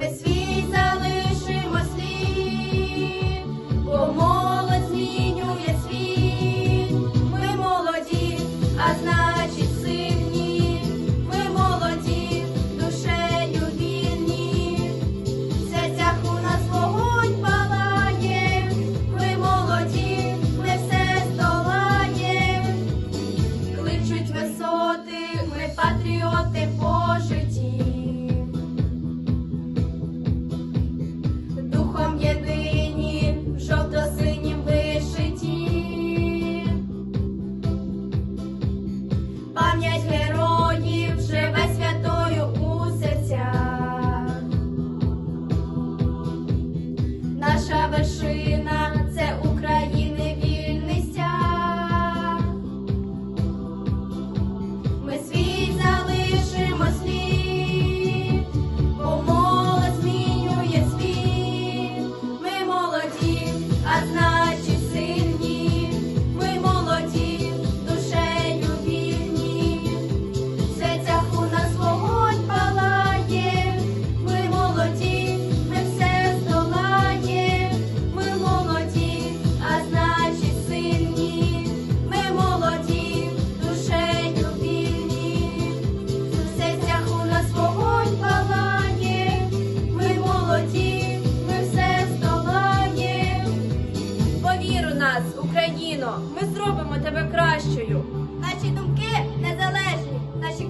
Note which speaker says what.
Speaker 1: Ми свій залишимо слід, бо молодь змінює світ. Ми молоді, а значить сильні. Ми молоді, душею вільні. В серцях нас вогонь палає. Ми молоді, ми все здолаєм. Кличуть висоти, ми патріоти. найкращою. Наші думки незалежні, наші